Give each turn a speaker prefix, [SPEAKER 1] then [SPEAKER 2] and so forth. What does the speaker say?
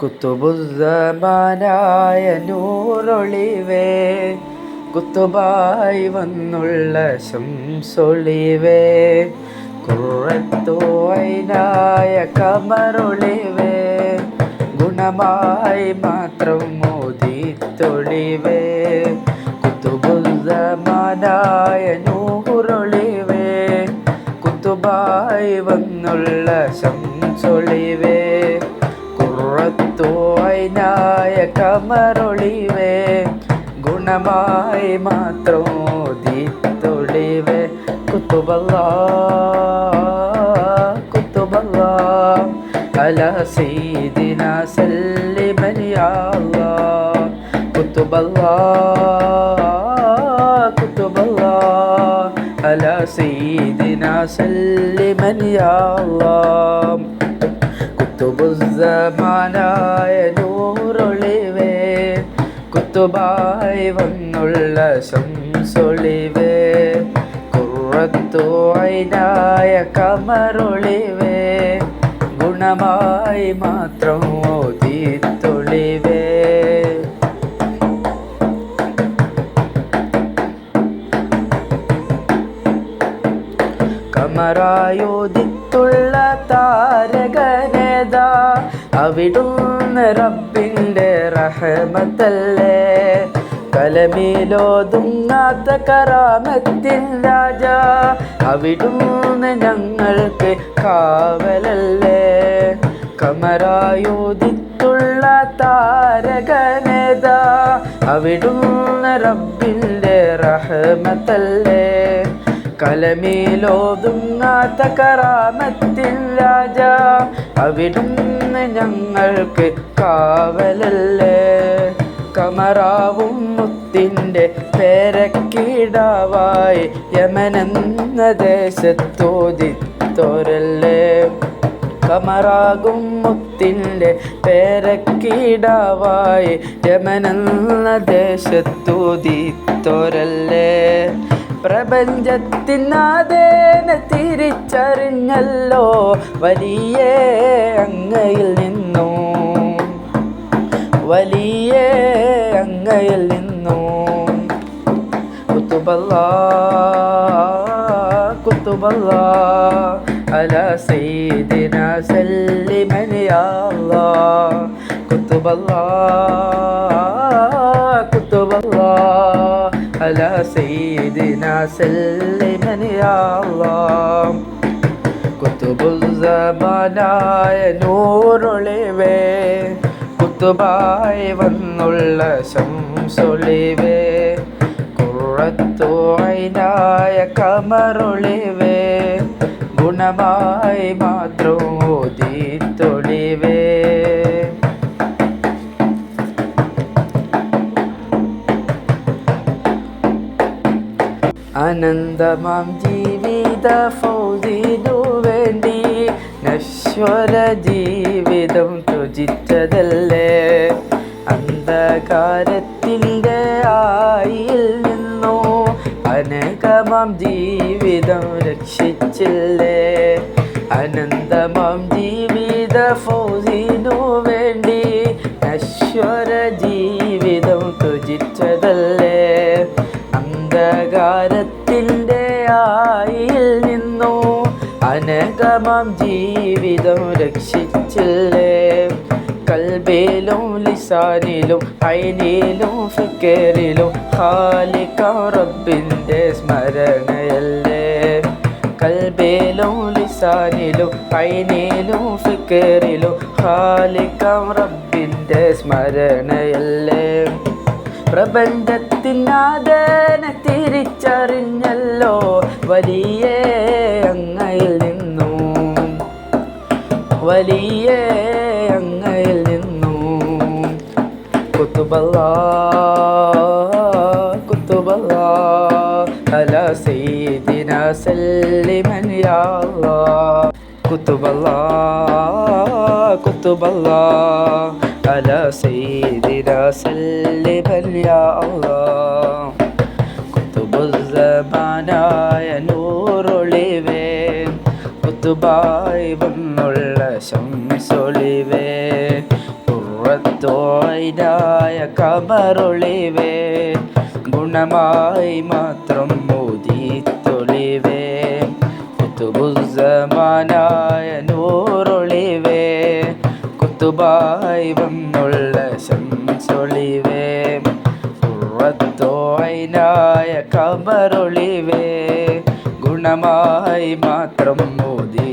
[SPEAKER 1] കുത്തുബുദ്ധമാനായ നൂറൊളിവേ കുത്തുബായി വന്നുള്ള ശംസൊളിവേ കുറത്തോയിനായ കമറൊളിവേ ഗുണമായി മാത്രം മോദിത്തൊളിവേ കുത്തുബുദ്ധമാനായ നൂറൊളിവേ കുത്തുബായി വന്നുള്ള ശംസൊളിവേ. കുറത്തോയിനായ കമറൊളിവേ ഗുണമായി മാത്രം മോദിത്തൊളിവേ കുത്തുബല്ല കുത്തുബല്ല അല സീദിന സല്ലിമരിയാള കുത്തുബല്ല കുത്തുബല്ല അല സീദിന സല്ലിമരിയാള കുത്തുബുസമാനായ നൂറൊളിവേ കുത്തുബായി വന്നുള്ള ശംസൊളിവേ കുറത്തോയിനായ കമറൊളിവേ ഗുണമായി മാത്രം ഓതിത്തൊളിവേ. കമറായോദിത്തുള്ള താരകനേതാ അവിടുന്ന് റബ്ബിന്റെ റഹമത്തല്ലേ? കലമിലോതുങ്ങാത്ത കറാമത്തിൻ രാജ അവിടുന്ന് ഞങ്ങൾക്ക് കാവലല്ലേ? കമരായോദിത്തുള്ള താരകനേതാ അവിടുന്ന് റബ്ബിന്റെ റഹമത്തല്ലേ? കലമിലോതുങ്ങാത്ത കറാമത്തിൻ രാജ അവിടുന്ന് ഞങ്ങൾക്ക് കാവലല്ലേ? കമറാവും മുത്തിന്റെ പേരക്കീടാവായി യമനെന്ന ദേശത്തോതിത്തോരല്ലേ? കമറാകും മുത്തിന്റെ പേരക്കീടാവായി യമനെന്ന ദേശത്തോദിത്തോരല്ലേ പ്രപഞ്ചത്തിനാദേന തിരിച്ചറിഞ്ഞല്ലോ വലിയ അങ്ങയിൽ നിന്നോ. വലിയ അങ്ങയിൽ നിന്നോ. കുത്തുബല്ല കുത്തുബല്ല അല സയ്യിദിന സല്ലിമൻ കുത്തുബല്ല കുത്തുബല്ല അല അല സയ്യിദിന സല്ലിമൻ യാ അല്ലാഹ് കുത്തുബുസമാനായ നൂറൊളിവേ കുത്തുബായി വന്നുള്ള ശംസൊളിവേ കുറത്തോയിനായ കമറൊളിവേ ഗുണമായി മാത്രം അനന്തമാം ജീവിത ഫൗദിനു വേണ്ടി നശ്വര ജീവിതം രുചിച്ചതല്ലേ അന്ധകാരത്തിന്റെ ആയിൽ നിന്നു അനകമാം ജീവിതം രക്ഷിച്ചില്ലേ. അനന്തമാം ജീവിത ഫൗസിനു അനകമാം ജീവിതം രക്ഷിച്ചില്ലേ? കൽബേലും ലിസാനിലും ഐനിലും ഫിക്കറിലും ഖാലിക്കാം റബ്ബിന്റെ സ്മരണയല്ലേ? കൽബേലും ലിസാനിലും ഐനിലും ഫിക്കറിലും ഖാലിക്കാം റബ്ബിന്റെ സ്മരണയല്ലേ? പ്രപഞ്ചത്തിനാദന തിരിച്ചറിഞ്ഞല്ലോ. വലിയ അങ്ങയിൽ നിന്നു. വലിയ അങ്ങയിൽ നിന്നു. കുത്തുബല്ല കുത്തുബല്ല അല സയ്യിദിന സല്ലിമൻ യാ കുത്തുബല്ലാ കുത്തുബല്ലാ അല സയ്യിദിന സല്ലിമൻ യാ അല്ലാഹ്. കുത്തുബുസമാനായ നൂറൊളിവേ കുത്തുബായി വന്നുള്ള ശംസൊളിവേ ഉറത്തോയിനായ കബറൊളിവേ ഗുണമായി മാത്രം മോദിത്തൊളിവേ കുത്തുബുസമാനായ നൂറൊളിവേ കുത്തുബായി വന്നുള്ള ശംസൊളിവേ പുറത്തോയിനായ കബറൊളിവേ ഗുണമായി മാത്രം മോദി